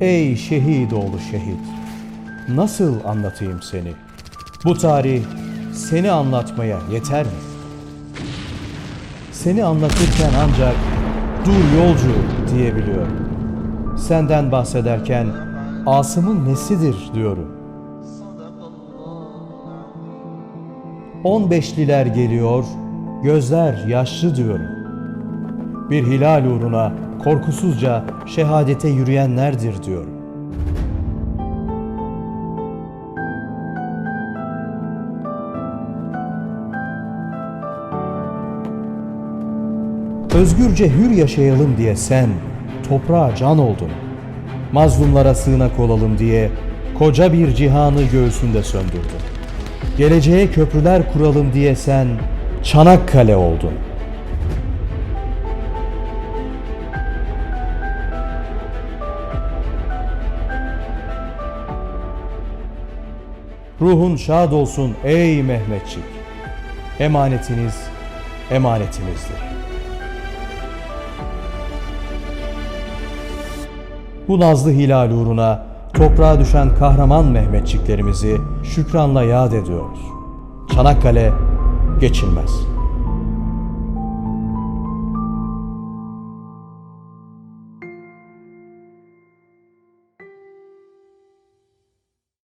Ey şehit oğlu şehit, nasıl anlatayım seni? Bu tarih seni anlatmaya yeter mi? Seni anlatırken ancak dur yolcu diyebiliyorum. Senden bahsederken Asım'ın nesidir diyorum. On beşliler geliyor, gözler yaşlı diyorum. Bir hilal uğruna korkusuzca şehadete yürüyenlerdir diyorum. Özgürce hür yaşayalım diye sen toprağa can oldun. Mazlumlara sığınak olalım diye koca bir cihanı göğsünde söndürdün. Geleceğe köprüler kuralım diye sen Çanakkale oldun. Ruhun şad olsun ey Mehmetçik. Emanetiniz emanetimizdir. Bu nazlı hilal uğruna toprağa düşen kahraman Mehmetçiklerimizi şükranla yad ediyoruz. Çanakkale geçilmez.